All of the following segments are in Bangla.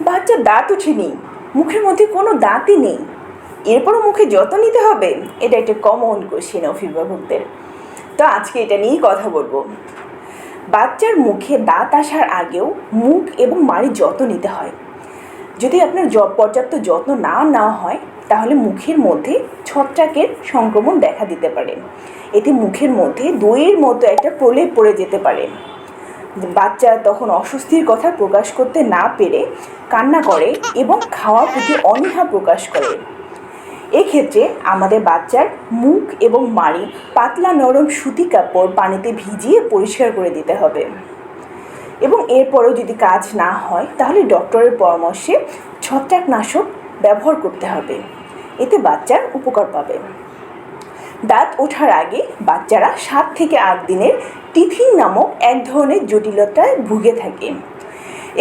বাচ্চার দাঁত ওঠেনি মুখের মধ্যে কোনো দাঁতই নেই। এরপরও মুখে যত্ন নিতে হবে, এটা একটা কমন কোশ্চেন অভিভাবকদের। তো আজকে এটা নিয়েই কথা বলব। বাচ্চার মুখে দাঁত আসার আগেও মুখ এবং মাড়ির যত্ন নিতে হয়। যদি আপনার পর্যাপ্ত যত্ন না নেওয়া হয়, তাহলে মুখের মধ্যে ছত্রাকের সংক্রমণ দেখা দিতে পারে। এতে মুখের মধ্যে দইয়ের মতো একটা প্রলেপ পড়ে যেতে পারে। বাচ্চা তখন অস্বস্তির কথা প্রকাশ করতে না পেরে কান্না করে এবং খাওয়ার প্রতি অনীহা প্রকাশ করে। এক্ষেত্রে আমাদের বাচ্চার মুখ এবং মাড়ি পাতলা নরম সুতি কাপড় পানিতে ভিজিয়ে পরিষ্কার করে দিতে হবে। এবং এরপরেও যদি কাজ না হয়, তাহলে ডক্টরের পরামর্শে ছত্রাকনাশক ব্যবহার করতে হবে। এতে বাচ্চার উপকার পাবে। দাঁত ওঠার আগে বাচ্চারা সাত থেকে আট দিনের টিথিং নামক এক ধরনের জটিলতায় ভুগে থাকে।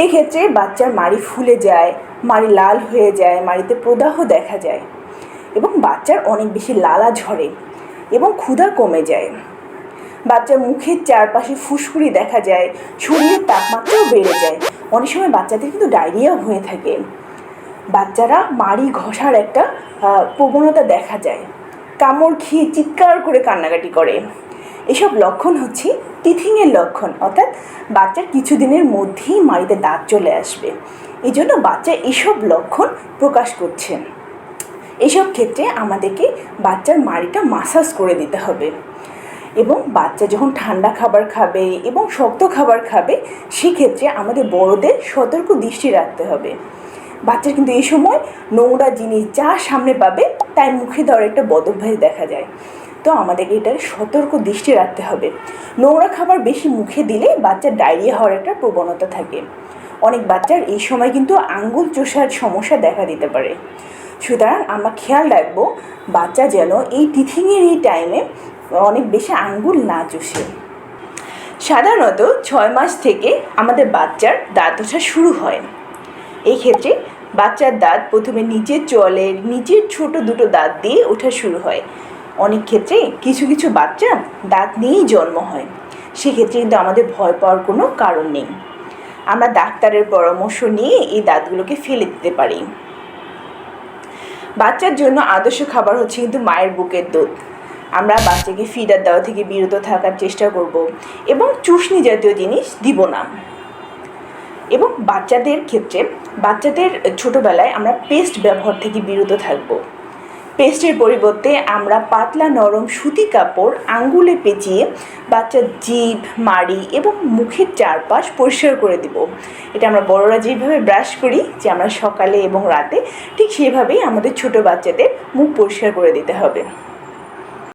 এক্ষেত্রে বাচ্চার মাড়ি ফুলে যায়, মাড়ি লাল হয়ে যায়, মাড়িতে প্রদাহ দেখা যায় এবং বাচ্চার অনেক বেশি লালা ঝরে এবং ক্ষুধা কমে যায়। বাচ্চার মুখের চারপাশে ফুসকুড়ি দেখা যায়, শরীরের তাপমাত্রাও বেড়ে যায়। অনেক সময় বাচ্চাদের কিন্তু ডায়রিয়া হয়ে থাকে। বাচ্চারা মাড়ি ঘষার একটা প্রবণতা দেখা যায়। কামড় খেয়ে চিৎকার করে কান্নাকাটি করে। এসব লক্ষণ হচ্ছে টিথিংয়ের লক্ষণ, অর্থাৎ বাচ্চার কিছুদিনের মধ্যেই মাড়িতে দাঁত চলে আসবে। এই জন্য বাচ্চা এসব লক্ষণ প্রকাশ করছেন। এসব ক্ষেত্রে আমাদেরকে বাচ্চার মাড়িটা মাসাজ করে দিতে হবে। এবং বাচ্চা যখন ঠান্ডা খাবার খাবে এবং শক্ত খাবার খাবে, সেক্ষেত্রে আমাদের বড়দের সতর্ক দৃষ্টি রাখতে হবে। বাচ্চার কিন্তু এই সময় নোংরা জিনিস যা সামনে পাবে, তাই মুখে দেওয়ার একটা বদভ্যাস দেখা যায়। তো আমাদেরকে এটার সতর্ক দৃষ্টি রাখতে হবে। নোংরা খাবার বেশি মুখে দিলে বাচ্চার ডায়রিয়া হওয়ার একটা প্রবণতা থাকে। অনেক বাচ্চার এই সময় কিন্তু আঙ্গুল চোষার সমস্যা দেখা দিতে পারে। সুতরাং আমরা খেয়াল রাখব, বাচ্চা যেন এই টিথিংয়ের এই টাইমে অনেক বেশি আঙ্গুল না চষে। সাধারণত ছয় মাস থেকে আমাদের বাচ্চার দাঁত ওঠা শুরু হয়। এই ক্ষেত্রে বাচ্চার দাঁত প্রথমে নিচের চলের নিচের ছোট দুটো দাঁত দিয়ে ওঠা শুরু হয়। অনেক ক্ষেত্রে কিছু কিছু বাচ্চা দাঁত নিয়েই জন্ম হয়। সেক্ষেত্রে কিন্তু আমাদের ভয় পাওয়ার কোনো কারণ নেই। আমরা ডাক্তারের পরামর্শ নিয়ে এই দাঁতগুলোকে ফেলে দিতে পারি। বাচ্চার জন্য আদর্শ খাবার হচ্ছে কিন্তু মায়ের বুকের দুধ। আমরা বাচ্চাকে ফিডার দেওয়া থেকে বিরত থাকার চেষ্টা করব এবং চুষনি জাতীয় জিনিস দিব না। এবং বাচ্চাদের ক্ষেত্রে বাচ্চাদের ছোটোবেলায় আমরা পেস্ট ব্যবহার থেকে বিরত থাকব। পেস্টের পরিবর্তে আমরা পাতলা নরম সুতি কাপড় আঙ্গুলে পেঁচিয়ে বাচ্চার জিভ, মাড়ি এবং মুখের চারপাশ পরিষ্কার করে দিব। এটা আমরা বড়রা যেভাবে ব্রাশ করি যে আমরা সকালে এবং রাতে ঠিক সেভাবেই আমাদের ছোট বাচ্চাদের মুখ পরিষ্কার করে দিতে হবে।